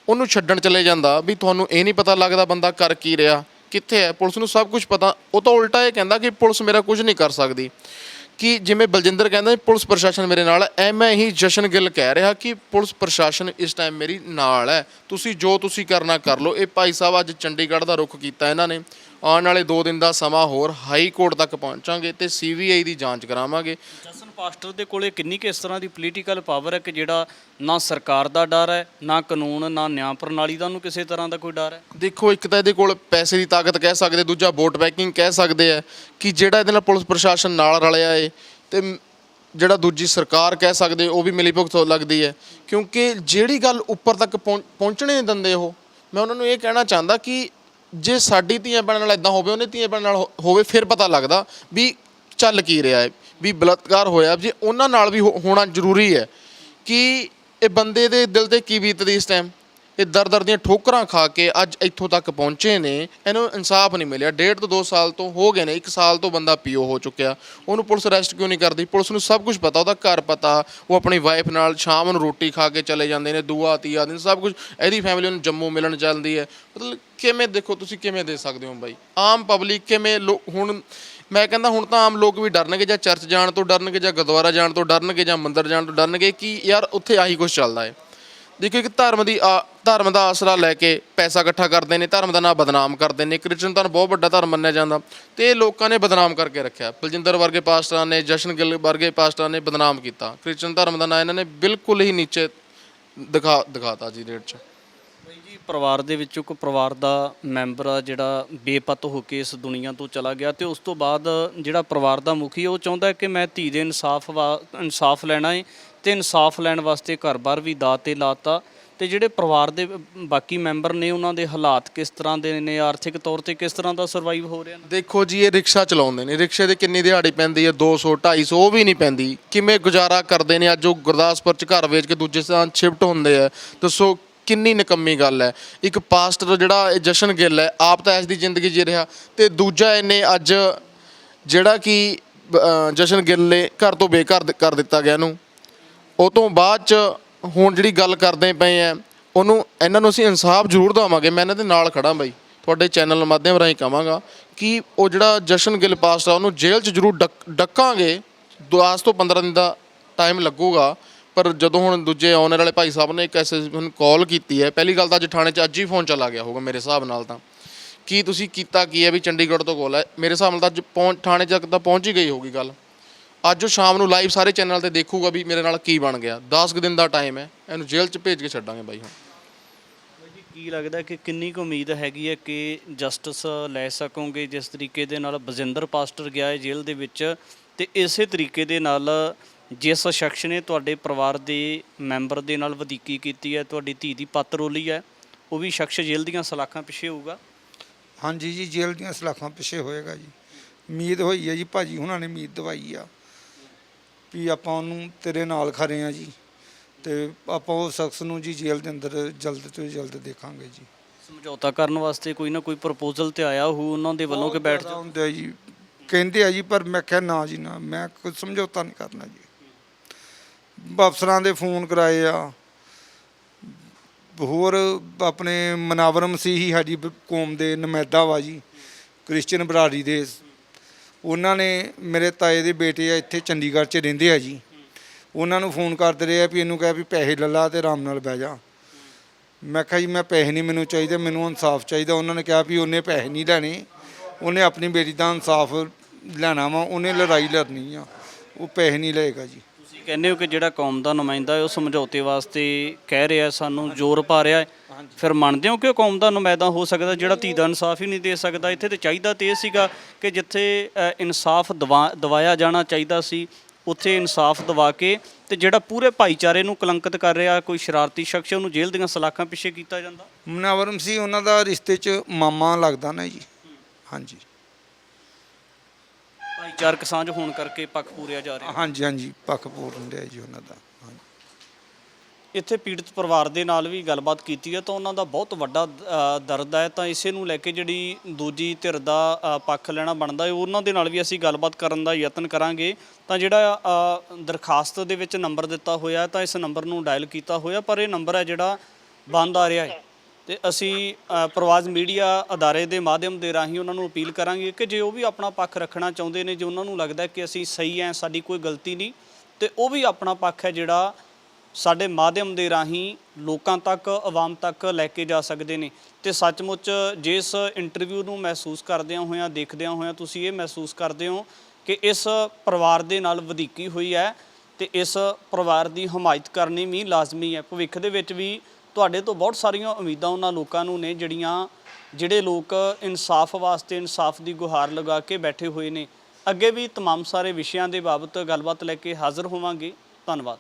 ਉਹਨੂੰ ਛੱਡਣ ਚਲੇ ਜਾਂਦਾ ਵੀ ਤੁਹਾਨੂੰ ਇਹ ਨਹੀਂ ਪਤਾ ਲੱਗਦਾ ਬੰਦਾ ਕਰ ਕੀ ਰਿਹਾ, ਕਿੱਥੇ ਹੈ। ਪੁਲਿਸ ਨੂੰ ਸਭ ਕੁਝ ਪਤਾ, ਉਹ ਤਾਂ ਉਲਟਾ ਇਹ ਕਹਿੰਦਾ ਕਿ ਪੁਲਿਸ ਮੇਰਾ ਕੁਝ ਨਹੀਂ ਕਰ ਸਕਦੀ। ਕਿ ਜਿਵੇਂ ਬਲਜਿੰਦਰ ਕਹਿੰਦਾ ਪੁਲਿਸ ਪ੍ਰਸ਼ਾਸਨ ਮੇਰੇ ਨਾਲ ਹੈ ਐਵੇਂ ਹੀ ਜਸ਼ਨ ਗਿੱਲ ਕਹਿ ਰਿਹਾ ਕਿ ਪੁਲਿਸ ਪ੍ਰਸ਼ਾਸਨ ਇਸ ਟਾਈਮ ਮੇਰੀ ਨਾਲ ਹੈ। ਤੁਸੀਂ ਜੋ ਤੁਸੀਂ ਕਰਨਾ ਕਰ ਲਓ। ਇਹ ਭਾਈ ਸਾਹਿਬ ਅੱਜ ਚੰਡੀਗੜ੍ਹ ਦਾ ਰੁਖ ਕੀਤਾ ਇਹਨਾਂ ਨੇ। ਆਉਣ ਵਾਲੇ 2 ਦਿਨ ਦਾ ਸਮਾਂ ਹੋਰ ਹਾਈ ਕੋਰਟ ਤੱਕ ਪਹੁੰਚਾਂਗੇ ਤੇ ਸੀਬੀਆਈ ਦੀ ਜਾਂਚ ਕਰਾਵਾਂਗੇ। ਪਾਸਟਰ ਦੇ ਕੋਲੇ ਕਿੰਨੀ ਕੁ ਇਸ ਤਰ੍ਹਾਂ ਦੀ ਪੋਲੀਟੀਕਲ ਪਾਵਰ ਹੈ ਕਿ ਜਿਹੜਾ ਨਾ ਸਰਕਾਰ ਦਾ ਡਰ ਹੈ, ਨਾ ਕਾਨੂੰਨ, ਨਾ ਨਿਆਂ ਪ੍ਰਣਾਲੀ ਦਾ ਉਹਨੂੰ ਕਿਸੇ ਤਰ੍ਹਾਂ ਦਾ ਕੋਈ ਡਰ ਹੈ? ਦੇਖੋ, ਇੱਕ ਤਾਂ ਇਹਦੇ ਕੋਲ ਪੈਸੇ ਦੀ ਤਾਕਤ ਕਹਿ ਸਕਦੇ, ਦੂਜਾ ਵੋਟ ਬੈਂਕਿੰਗ ਕਹਿ ਸਕਦੇ ਆ ਕਿ ਜਿਹੜਾ ਇਹਦੇ ਨਾਲ ਪੁਲਿਸ ਪ੍ਰਸ਼ਾਸਨ ਨਾਲ ਰਲਿਆ ਏ ਤੇ ਜਿਹੜਾ ਦੂਜੀ ਸਰਕਾਰ ਕਹਿ ਸਕਦੇ, ਉਹ ਵੀ ਮਿਲੀ ਭੁਗਤ ਲੱਗਦੀ ਹੈ। ਕਿਉਂਕਿ ਜਿਹੜੀ ਗੱਲ ਉੱਪਰ ਤੱਕ ਪਹੁੰ- ਪਹੁੰਚਣੇ ਨਹੀਂ ਦਿੰਦੇ ਉਹ, ਮੈਂ ਉਹਨਾਂ ਨੂੰ ਇਹ ਕਹਿਣਾ ਚਾਹੁੰਦਾ ਕਿ ਜੇ ਸਾਡੀ ਧੀਆਂ ਭੈਣਾਂ ਨਾਲ ਇਦਾਂ ਹੋਵੇ, ਉਹਨੇ ਧੀਆਂ ਭੈਣਾਂ ਨਾਲ ਹੋਵੇ, ਫਿਰ ਪਤਾ ਲੱਗਦਾ ਵੀ ਚੱਲ ਕੀ ਰਿਹਾ ਹੈ ਵੀ ਬਲਾਤਕਾਰ ਹੋਇਆ। ਜੇ ਉਹਨਾਂ ਨਾਲ ਵੀ ਹੋਣਾ ਜ਼ਰੂਰੀ ਹੈ ਕਿ ਇਹ ਬੰਦੇ ਦੇ ਦਿਲ ਤੇ ਕੀ ਬੀਤਦੀ ਇਸ ਟਾਈਮ ਇਹ ਦਰ ਦਰ ਦੀਆਂ ਠੋਕਰਾਂ ਖਾ ਕੇ ਅੱਜ ਇੱਥੋਂ ਤੱਕ ਪਹੁੰਚੇ ਨੇ। ਇਹਨੂੰ ਇਨਸਾਫ ਨਹੀਂ ਮਿਲਿਆ। ਡੇਢ ਤੋਂ 2 ਸਾਲ ਤੋਂ ਹੋ ਗਏ ਨੇ। 1 ਸਾਲ ਤੋਂ ਬੰਦਾ ਪੀਓ ਹੋ ਚੁੱਕਿਆ। ਉਹਨੂੰ ਪੁਲਿਸ ਅਰੈਸਟ ਕਿਉਂ ਨਹੀਂ ਕਰਦੀ? ਪੁਲਿਸ ਨੂੰ ਸਭ ਕੁਝ ਪਤਾ। ਉਹਦਾ ਘਰ ਪਤਾ। ਉਹ ਆਪਣੀ ਵਾਈਫ ਨਾਲ ਸ਼ਾਮ ਨੂੰ ਰੋਟੀ ਖਾ ਕੇ ਚਲੇ ਜਾਂਦੇ ਨੇ। ਦੂਆ, ਤੀਆ ਦਿਨ ਸਭ ਕੁਝ ਇਹਦੀ ਫੈਮਿਲੀ ਨੂੰ ਜੰਮੂ ਮਿਲਣ ਚੱਲਦੀ ਹੈ। ਮਤਲਬ ਕਿਵੇਂ ਦੇਖੋ ਤੁਸੀਂ ਕਿਵੇਂ ਦੇ ਸਕਦੇ ਹੋ ਬਾਈ? ਆਮ ਪਬਲਿਕ ਕਿਵੇਂ ਲੋ- ਹੁਣ ਮੈਂ ਕਹਿੰਦਾ ਹੁਣ ਤਾਂ ਆਮ ਲੋਕ ਵੀ ਡਰਨਗੇ ਜਾਂ ਚਰਚ ਜਾਣ ਤੋਂ ਡਰਨਗੇ ਜਾਂ ਗੁਰਦੁਆਰਾ ਜਾਣ ਤੋਂ ਡਰਨਗੇ ਜਾਂ ਮੰਦਿਰ ਜਾਣ ਤੋਂ ਡਰਨਗੇ ਕਿ ਯਾਰ ਉੱਥੇ ਆਹੀ ਕੁਝ ਚੱਲਦਾ ਹੈ। ਦੇਖੋ ਇੱਕ ਧਰਮ ਦੀ ਆ- ਧਰਮ ਦਾ ਆਸਰਾ ਲੈ ਕੇ ਪੈਸਾ ਇਕੱਠਾ ਕਰਦੇ ਨੇ, ਧਰਮ ਦਾ ਨਾਮ ਬਦਨਾਮ ਕਰਦੇ ਨੇ। ਕ੍ਰਿਸਚਨ ਧਰਮ ਬਹੁਤ ਵੱਡਾ ਧਰਮ ਮੰਨਿਆ ਜਾਂਦਾ। ਤੇ ਇਹ ਲੋਕਾਂ ਨੇ ਬਦਨਾਮ ਕਰਕੇ ਰੱਖਿਆ। ਬਲਜਿੰਦਰ ਵਰਗੇ ਪਾਸਟਰਾਂ ਨੇ, ਜਸ਼ਨ ਗਿੱਲ ਵਰਗੇ ਪਾਸਟਰਾਂ ਨੇ ਬਦਨਾਮ ਕੀਤਾ। ਕ੍ਰਿਸਚਨ ਧਰਮ ਦਾ ਨਾਂ ਇਹਨਾਂ ਨੇ ਬਿਲਕੁਲ ਹੀ ਨੀਚੇ ਦਿਖਾ, ਦਿਖਾਤਾ ਜੀ ਰੇਟ 'ਚ। ਬਈ ਜੀ, ਪਰਿਵਾਰ ਦੇ ਵਿੱਚੋਂ ਕੋਈ ਪਰਿਵਾਰ ਦਾ ਮੈਂਬਰ ਆ ਜਿਹੜਾ ਬੇਪਤ ਹੋ ਕੇ ਇਸ ਦੁਨੀਆ ਤੋਂ ਚਲਾ ਗਿਆ ਤੇ ਉਸ ਤੋਂ ਬਾਅਦ ਜਿਹੜਾ ਪਰਿਵਾਰ ਦਾ ਮੁਖੀ ਉਹ ਚਾਹੁੰਦਾ ਕਿ ਮੈਂ ਧੀ ਦੇ ਇਨਸਾਫ ਵਾ, ਇਨਸਾਫ ਲੈਣਾ ਹੈ ਤੇ ਇਨਸਾਫ ਲੈਣ ਵਾਸਤੇ ਘਰ-ਬਾਰ ਵੀ ਦਾਅ ਤੇ ਲਾਤਾ ਤੇ ਜਿਹੜੇ ਪਰਿਵਾਰ ਦੇ ਬਾਕੀ ਮੈਂਬਰ ਨੇ, ਉਹਨਾਂ ਦੇ ਹਾਲਾਤ ਕਿਸ ਤਰ੍ਹਾਂ ਦੇ ਨੇ, ਆਰਥਿਕ ਤੌਰ ਤੇ ਕਿਸ ਤਰ੍ਹਾਂ ਦਾ ਸਰਵਾਈਵ ਹੋ ਰਿਹਾ? ਨੇ ਦੇਖੋ ਜੀ, ਇਹ ਰਿਕਸ਼ਾ ਚਲਾਉਂਦੇ ਨੇ। ਰਿਕਸ਼ੇ ਦੇ ਕਿੰਨੀ ਦਿਹਾੜੀ ਪੈਂਦੀ ਹੈ? 200 250 ਉਹ ਵੀ ਨਹੀਂ ਪੈਂਦੀ। ਕਿਵੇਂ ਗੁਜ਼ਾਰਾ ਕਰਦੇ ਨੇ? ਅੱਜ ਉਹ ਗੁਰਦਾਸਪੁਰ ਚ ਘਰ ਵੇਚ ਕੇ ਦੂਜੇ ਸਥਾਨ ਸ਼ਿਫਟ ਹੁੰਦੇ ਆ। ਦੱਸੋ ਕਿੰਨੀ ਨਿਕੰਮੀ ਗੱਲ ਹੈ। ਇੱਕ ਪਾਸਟਰ ਜਿਹੜਾ ਇਹ ਜਸ਼ਨ ਗਿੱਲ ਹੈ ਆਪ ਤਾਂ ਇਸ ਦੀ ਜ਼ਿੰਦਗੀ ਜੀ ਰਿਹਾ। ਤੇ ਦੂਜਾ ਇਹਨੇ ਅੱਜ ਜਿਹੜਾ ਕਿ ਅਹ, ਜਸ਼ਨ ਗਿੱਲ ਨੇ ਘਰ ਤੋਂ ਬੇਘਰ ਦ- ਕਰ ਦਿੱਤਾ ਗਿਆ ਇਹਨੂੰ। ਉਹ ਤੋਂ ਬਾਅਦ ਚ ਹੁਣ ਜਿਹੜੀ ਗੱਲ ਕਰਦੇ ਪਏ ਆ ਉਹਨੂੰ ਇਹਨਾਂ ਨੂੰ ਅਸੀਂ ਇਨਸਾਫ ਜ਼ਰੂਰ ਦਵਾਂਗੇ। ਮੈਂ ਇਹਨਾਂ ਦੇ ਨਾਲ ਖੜਾ ਬਾਈ। ਤੁਹਾਡੇ ਚੈਨਲ ਮਾਧਿਅਮ ਰਾਹੀਂ ਕਹਾਂਗਾ ਕਿ ਉਹ ਜਿਹੜਾ ਜਸ਼ਨ ਗਿੱਲ ਪਾਸਟਰ ਆ ਉਹਨੂੰ ਜੇਲ੍ਹ 'ਚ ਜ਼ਰੂਰ ਡੱਕ- ਡੱਕਾਂਗੇ। 10 ਤੋਂ 15 ਦਿਨ ਦਾ ਟਾਈਮ ਲੱਗੂਗਾ। ਪਰ ਜਦੋਂ ਹੁਣ ਦੂਜੇ ਓਨਰ ਵਾਲੇ ਭਾਈ ਸਾਹਿਬ ਨੇ ਇੱਕ ਐਸੇ ਮੈਨੂੰ ਕਾਲ ਕੀਤੀ ਹੈ, ਪਹਿਲੀ ਗੱਲ ਤਾਂ ਅੱਜ ਥਾਣੇ 'ਚ ਅੱਜ ਹੀ ਫੋਨ ਚਲਾ ਗਿਆ ਹੋਊਗਾ ਮੇਰੇ ਹਿਸਾਬ ਨਾਲ ਤਾਂ। ਕੀ ਤੁਸੀਂ ਕੀਤਾ ਕੀ ਹੈ ਵੀ ਚੰਡੀਗੜ੍ਹ ਤੋਂ ਕਾਲ ਹੈ? ਮੇਰੇ ਹਿਸਾਬ ਨਾਲ ਤਾਂ ਅੱਜ ਪਹੁੰਚ ਥਾਣੇ ਤੱਕ ਤਾਂ ਪਹੁੰਚ ਹੀ ਗਈ ਹੋਊਗੀ ਗੱਲ। ਅੱਜ ਉਹ ਸ਼ਾਮ ਨੂੰ ਲਾਈਵ ਸਾਰੇ ਚੈਨਲ ਤੇ ਦੇਖੂਗਾ ਵੀ ਮੇਰੇ ਨਾਲ ਕੀ ਬਣ ਗਿਆ। 10 ਕੁ ਦਿਨ ਦਾ ਟਾਈਮ ਹੈ, ਇਹਨੂੰ ਜੇਲ੍ਹ 'ਚ ਭੇਜ ਕੇ ਛੱਡਾਂਗੇ ਬਾਈ ਹੁਣ। ਜੀ, ਕੀ ਲੱਗਦਾ ਕਿ ਕਿੰਨੀ ਕੁ ਉਮੀਦ ਹੈਗੀ ਹੈ ਕਿ ਜਸਟਿਸ ਲੈ ਸਕੋਗੇ? ਜਿਸ ਤਰੀਕੇ ਦੇ ਨਾਲ ਬਜਿੰਦਰ ਪਾਸਟਰ ਗਿਆ ਹੈ ਜੇਲ੍ਹ ਦੇ ਵਿੱਚ, ਤੇ ਇਸੇ ਤਰੀਕੇ ਦੇ ਨਾਲ ਜਿਸ ਸ਼ਖਸ ਨੇ ਤੁਹਾਡੇ ਪਰਿਵਾਰ ਦੇ ਮੈਂਬਰ ਦੇ ਨਾਲ ਵਧੀਕੀ ਕੀਤੀ ਹੈ ਤੁਹਾਡੀ ਧੀ ਦੀ ਪੱਤ ਰੋਲੀ ਹੈ ਉਹ ਵੀ ਸ਼ਖਸ ਜੇਲ੍ਹ ਦੀਆਂ ਸਲਾਖਾਂ ਪਿੱਛੇ ਹੋਊਗਾ? ਹਾਂਜੀ ਜੀ ਜੇਲ੍ਹ ਦੀਆਂ ਸਲਾਖਾਂ ਪਿੱਛੇ ਹੋਏਗਾ ਜੀ। ਉਮੀਦ ਹੋਈ ਹੈ ਜੀ ਭਾਜੀ ਹੁਣਾਂ ਨੇ ਉਮੀਦ ਦਵਾਈ ਆ ਵੀ ਆਪਾਂ ਉਹਨੂੰ ਤੇਰੇ ਨਾਲ ਖੜੇ ਆ ਜੀ ਤੇ ਆਪਾਂ ਉਹ ਸ਼ਖਸ ਨੂੰ ਜੀ ਜੇਲ੍ਹ ਦੇ ਅੰਦਰ ਜਲਦ ਤੋਂ ਜਲਦ ਦੇਖਾਂਗੇ ਜੀ। ਸਮਝੌਤਾ ਕਰਨ ਵਾਸਤੇ ਕੋਈ ਨਾ ਕੋਈ ਪ੍ਰਪੋਜ਼ਲ ਤੇ ਆਇਆ ਹੋਊ ਉਹਨਾਂ ਦੇ ਵੱਲੋਂ ਕਿ ਬੈਠ ਜ਼ਿਆਦਾ ਹੁੰਦਾ ਜੀ। ਕਹਿੰਦੇ ਆ ਜੀ ਪਰ ਮੈਂ ਕਿਹਾ ਨਾ ਜੀ ਨਾ ਮੈਂ ਕੋਈ ਸਮਝੌਤਾ ਨਹੀਂ ਕਰਨਾ ਜੀ। ਅਫਸਰਾਂ ਦੇ ਫੋਨ ਕਰਾਏ ਆ। ਹੋਰ ਆਪਣੇ ਮਨਾਵਰ ਮਸੀਹੀ ਸਾਡੀ ਬ- ਕੌਮ ਦੇ ਨੁਮਾਇੰਦਾ ਵਾ ਜੀ, ਕ੍ਰਿਸਚੀਅਨ ਬਰਾਦਰੀ ਦੇ। ਉਹਨਾਂ ਨੇ ਮੇਰੇ ਤਾਏ ਦੇ ਬੇਟੇ ਆ, ਇੱਥੇ ਚੰਡੀਗੜ੍ਹ 'ਚ ਰਹਿੰਦੇ ਆ ਜੀ। ਉਹਨਾਂ ਨੂੰ ਫੋਨ ਕਰਦੇ ਰਹੇ ਆ ਵੀ ਇਹਨੂੰ ਕਹਿ ਵੀ ਪੈਸੇ ਲੈ ਲਾ ਤੇ ਆਰਾਮ ਨਾਲ ਬਹਿ ਜਾ। ਮੈਂ ਕਿਹਾ ਜੀ, ਮੈਂ ਪੈਸੇ ਨਹੀਂ ਮੈਨੂੰ ਚਾਹੀਦੇ, ਮੈਨੂੰ ਇਨਸਾਫ ਚਾਹੀਦਾ। ਉਹਨਾਂ ਨੇ ਕਿਹਾ ਵੀ ਉਹਨੇ ਪੈਸੇ ਨਹੀਂ ਲੈਣੇ। ਉਹਨੇ ਆਪਣੀ ਬੇਟੀ ਦਾ ਇਨਸਾਫ ਲੈਣਾ ਵਾ, ਉਹਨੇ ਲੜਾਈ ਲੜਨੀ ਆ। ਉਹ ਪੈਸੇ ਨਹੀਂ ਲਏਗਾ ਜੀ। ਕਹਿੰਦੇ ਹੋ ਕਿ ਜਿਹੜਾ ਕੌਮ ਦਾ ਨੁਮਾਇੰਦਾ ਹੈ ਉਹ ਸਮਝੌਤੇ ਵਾਸਤੇ ਕਹਿ ਰਿਹਾ ਸਾਨੂੰ ਜ਼ੋਰ ਪਾ ਰਿਹਾ ਹੈ। ਫਿਰ ਮੰਨਦੇ ਹੋ ਕਿ ਉਹ ਕੌਮ ਦਾ ਨੁਮਾਇੰਦਾ ਹੋ ਸਕਦਾ ਜਿਹੜਾ ਧੀ ਦਾ ਇਨਸਾਫ ਹੀ ਨਹੀਂ ਦੇ ਸਕਦਾ? ਇੱਥੇ ਤੇ ਚਾਹੀਦਾ ਤੇ ਇਹ ਸੀਗਾ ਕਿ ਜਿੱਥੇ ਅ, ਇਨਸਾਫ ਦਵਾ- ਦਿਵਾਇਆ ਜਾਣਾ ਚਾਹੀਦਾ ਸੀ ਉੱਥੇ ਇਨਸਾਫ ਦਵਾ ਕੇ ਤੇ ਜਿਹੜਾ ਪੂਰੇ ਭਾਈਚਾਰੇ ਨੂੰ ਕਲੰਕਿਤ ਕਰ ਰਿਹਾ ਕੋਈ ਸ਼ਰਾਰਤੀ ਸ਼ਖਸ ਉਹਨੂੰ ਜੇਲ੍ਹ ਦੀਆਂ ਸਲਾਖਾਂ ਪਿੱਛੇ ਕੀਤਾ ਜਾਂਦਾ? ਮਨਾਵਰਮ ਸੀ ਉਹਨਾਂ ਦਾ ਰਿਸ਼ਤੇ 'ਚ ਮਾਮਾ ਲੱਗਦਾ ਨਾ ਜੀ। ਹਾਂਜੀ। ਭਾਈਚਾਰਕ ਸਾਂਝ ਹੋਣ ਕਰਕੇ ਪੱਖ ਪੂਰਿਆ ਜਾ ਰਿਹਾ। ਹਾਂਜੀ ਹਾਂਜੀ ਪੱਖ ਪੂਰਨ ਰਿਹਾ ਜੀ ਉਹਨਾਂ ਦਾ ਹਾਂਜੀ। ਇੱਥੇ ਪੀੜਤ ਪਰਿਵਾਰ ਦੇ ਨਾਲ ਵੀ ਗੱਲਬਾਤ ਕੀਤੀ ਹੈ ਤਾਂ ਉਹਨਾਂ ਦਾ ਬਹੁਤ ਵੱਡਾ ਅ, ਦਰਦ ਹੈ। ਤਾਂ ਇਸੇ ਨੂੰ ਲੈ ਕੇ ਜਿਹੜੀ ਦੂਜੀ ਧਿਰ ਦਾ ਅ, ਪੱਖ ਲੈਣਾ ਬਣਦਾ ਹੈ ਉਹਨਾਂ ਦੇ ਨਾਲ ਵੀ ਅਸੀਂ ਗੱਲਬਾਤ ਕਰਨ ਦਾ ਯਤਨ ਕਰਾਂਗੇ। ਤਾਂ ਜਿਹੜਾ ਅ, ਦਰਖਾਸਤ ਦੇ ਵਿੱਚ ਨੰਬਰ ਦਿੱਤਾ ਹੋਇਆ ਤਾਂ ਇਸ ਨੰਬਰ ਨੂੰ ਡਾਇਲ ਕੀਤਾ ਹੋਇਆ ਪਰ ਇਹ ਨੰਬਰ ਹੈ ਜਿਹੜਾ ਬੰਦ ਆ ਰਿਹਾ ਹੈ। ਤੇ ਅਸੀਂ ਅ, ਪ੍ਰਵਾਜ਼ ਮੀਡੀਆ ਅਦਾਰੇ ਦੇ ਮਾਧਿਅਮ ਦੇ ਰਾਹੀਂ ਉਹਨਾਂ ਨੂੰ ਅਪੀਲ ਕਰਾਂਗੇ ਕਿ ਜੇ ਉਹ ਵੀ ਆਪਣਾ ਪੱਖ ਰੱਖਣਾ ਚਾਹੁੰਦੇ ਨੇ ਜੇ ਉਹਨਾਂ ਨੂੰ ਲੱਗਦਾ ਕਿ ਅਸੀਂ ਸਹੀ ਹੈ ਸਾਡੀ ਕੋਈ ਗਲਤੀ ਨਹੀਂ ਤੇ ਉਹ ਵੀ ਆਪਣਾ ਪੱਖ ਹੈ ਜਿਹੜਾ ਸਾਡੇ ਮਾਧਿਅਮ ਦੇ ਰਾਹੀਂ ਲੋਕਾਂ ਤੱਕ ਆਵਾਮ ਤੱਕ ਲੈ ਕੇ ਜਾ ਸਕਦੇ ਨੇ। ਤੇ ਸੱਚਮੁੱਚ ਜਿਸ ਇੰਟਰਵਿਊ ਨੂੰ ਮਹਿਸੂਸ ਕਰਦਿਆਂ ਹੋਇਆਂ ਦੇਖਦਿਆਂ ਹੋਇਆਂ ਤੁਸੀਂ ਇਹ ਮਹਿਸੂਸ ਕਰਦੇ ਹੋ ਕਿ ਇਸ ਪਰਿਵਾਰ ਦੇ ਨਾਲ ਵਧੀਕੀ ਹੋਈ ਹੈ ਤੇ ਇਸ ਪਰਿਵਾਰ ਦੀ ਹਮਾਇਤ ਕਰਨੀ ਵੀ ਲਾਜ਼ਮੀ ਹੈ। ਭਵਿੱਖ ਦੇ ਵਿੱਚ ਵੀ ਤੁਹਾਡੇ ਤੋਂ ਬਹੁਤ ਸਾਰੀਆਂ ਉਮੀਦਾਂ ਉਹਨਾਂ ਲੋਕਾਂ ਨੂੰ ਨੇ ਜਿਹੜੀਆਂ ਜਿਹੜੇ ਲੋਕ ਇਨਸਾਫ ਵਾਸਤੇ ਇਨਸਾਫ ਦੀ ਗੁਹਾਰ ਲਗਾ ਕੇ ਬੈਠੇ ਹੋਏ ਨੇ ਅੱਗੇ ਵੀ तमाम ਸਾਰੇ ਵਿਸ਼ਿਆਂ ਦੇ ਬਾਬਤ ਗੱਲਬਾਤ ਲੈ ਕੇ ਹਾਜ਼ਰ ਹੋਵਾਂਗੇ ਧੰਨਵਾਦ